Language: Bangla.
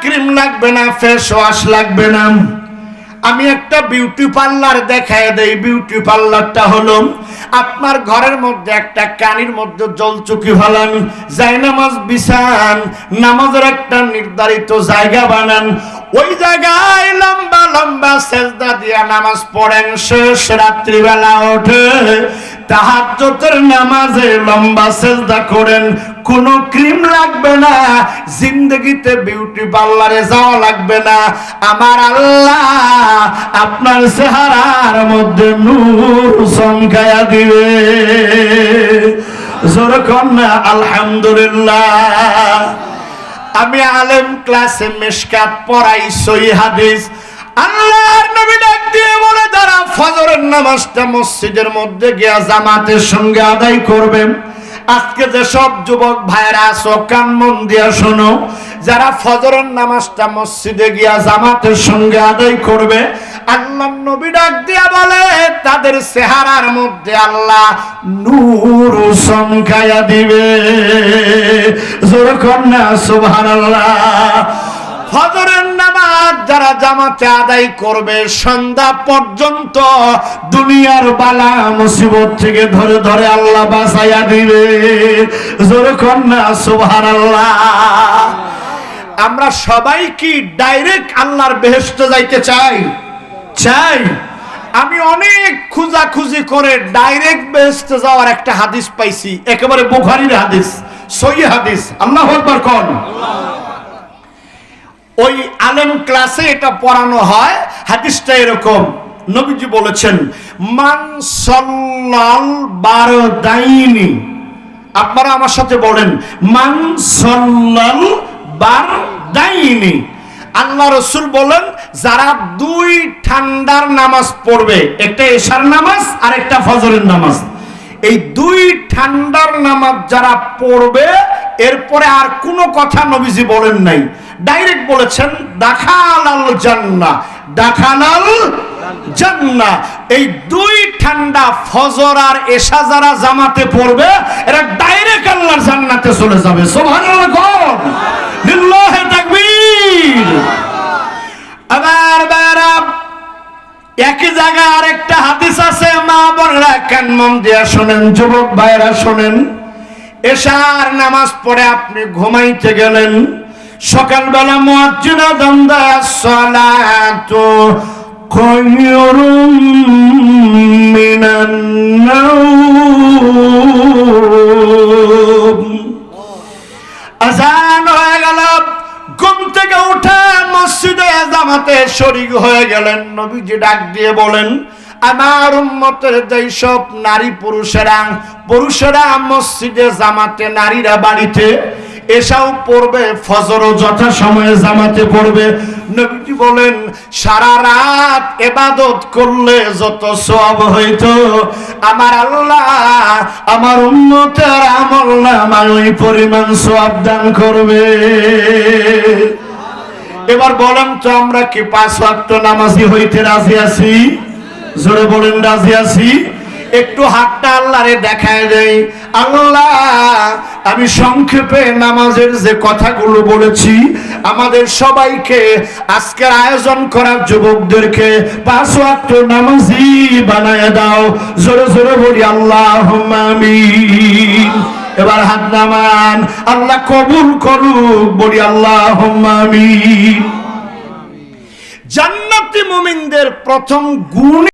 ক্রিম লাগবে না ফেস ওয়াশ লাগবে না। আমি একটা বিউটি পার্লার দেখায় দেই। বিউটি পার্লারটা হলো আপনার ঘরের মধ্যে একটা কানির মধ্যে জলচুকি ফেলান নামাজ বিছান, নামাজের একটা নির্ধারিত জায়গা বানান। ওই জায়গায় লম্বা লম্বা সেজদা দিয়া নামাজ পড়েন। শেষ রাত্রিবেলা ওঠে। তাহাজ্জুদের নামাজে লম্বা সেজদা করেন। কোনো ক্রিম লাগবে না। জিন্দগিতে বিউটি পার্লারে যাওয়া লাগবে না। আমার আল্লাহ আপনার চেহারার মধ্যে নূর চমকায়া দিবে। না আলহামদুলিল্লাহ। আমি আলেম ক্লাসে মিশকাত পড়াই সই হাদিস। আল্লাহর নবী ডাক দিয়ে বলে, যারা ফজরের নামাজটা মসজিদের মধ্যে গিয়া জামাতের সঙ্গে আদায় করবে আজকে যে সব যুবক ভাইরা আছো, কান মন দিয়া শোনো। যারা ফজরের নামাজটা মসজিদে গিয়া জামাতের সঙ্গে আদায় করবে, আল্লাহ নবী ডাক দিয়া বলে, তাদের চেহারার মধ্যে আল্লাহ নূর সংখ্যায়া দিবে। জোর কন্যা, সুবহানাল্লাহ। ফজরের যারা জামাতে আদায় করবে, সন্ধ্যা পর্যন্ত দুনিয়ার বালা মুসিবত থেকে ধরে ধরে আল্লাহ বাঁচাইয়া দিবে। জোর কন্যা সুবহানাল্লাহ। আমরা সবাই কি ডাইরেক্ট আল্লাহর বেহেশতে যাইতে চাই? চাই। আমি অনেক খুঁজাখুঁজি করে ডাইরেক্ট বেহেশতে যাওয়ার একটা হাদিস পাইছি, একেবারে বুখারীর হাদিস সহি হাদিস। আল্লাহু আকবার কোন? ওই আলেম ক্লাসে এটা পড়ানো হয়, হাদিসটা এরকম। নবীজি বলেছেন, মান সল্লাল বারদাইনি আপনারা আমার সাথে বলেন, মান সল্লাল বারদাইনি আল্লাহ রসুল বলেন, যারা দুই ঠান্ডার নামাজ পড়বে, একটা এশার নামাজ আর একটা ফজরের নামাজ। এই দুই ঠান্ডার নামাজ যারা পড়বে এরপরে আর কোনো কথা নবীজি বলেন নাই। ডাইরেক্ট বলেছেন, দাখালাল জান্না দাখালাল জান্না এই দুই ঠান্ডা ফজর আর এশা যারা জামাতে পড়বে, এরা ডাইরেক্ট আল্লাহর জান্নাতে চলে যাবে। সুবহানাল্লাহ আবার বারা একই জায়গায় আরেকটা হাদিস আছে, মা বোনরা কান মন দিয়া শোনেন, যুবক ভাইরা শোনেন। এশার নামাজ পড়ে আপনি ঘুমাইতে গেলেন। সকালবেলা মুয়াজ্জিনা দন্দা সালাতু খয়রুম মিনান নাওম। আজান হয়ে গেল, ঘুম থেকে উঠে মসজিদে জামাতে শরিক হয়ে গেলেন। নবীজি ডাক দিয়ে বলেন আমার উম্মতের যেই সব নারী পুরুষেরা পুরুষেরা মসজিদে জামাতে, নারীরা বাড়িতে, এসাও পড়বে ফজর যথা সময়ে জামাতে পড়বে। নবীজি বলেন, সারা রাত এবাদত করলে যত সব হইতো, আমার আল্লাহ, আমার উন্নতের আমল নামায় ওই পরিমাণ সব দান করবে। এবার বলেন তো আমরা কি পাঁচ ওয়াক্ত নামাজি হইতে রাজি আছি? জোরে বলেন, রাজি আছি। একটু হাতটা আল্লাহরে দেখায় দেই। আল্লাহ, আমি সংক্ষেপে নামাজের যে কথাগুলো বলেছি, আমাদের সবাইকে আজকের আয়োজন করার যুবকদেরকে পাঁচ ওয়াক্ত নামাজি বানায় দাও। জোরে জোরে বলি আল্লাহ আমিন। এবার হাত নামান। আল্লাহ কবুল করুক, বলি আল্লাহ আমিন। জান্নাতি মুমিনদের প্রথম গুণ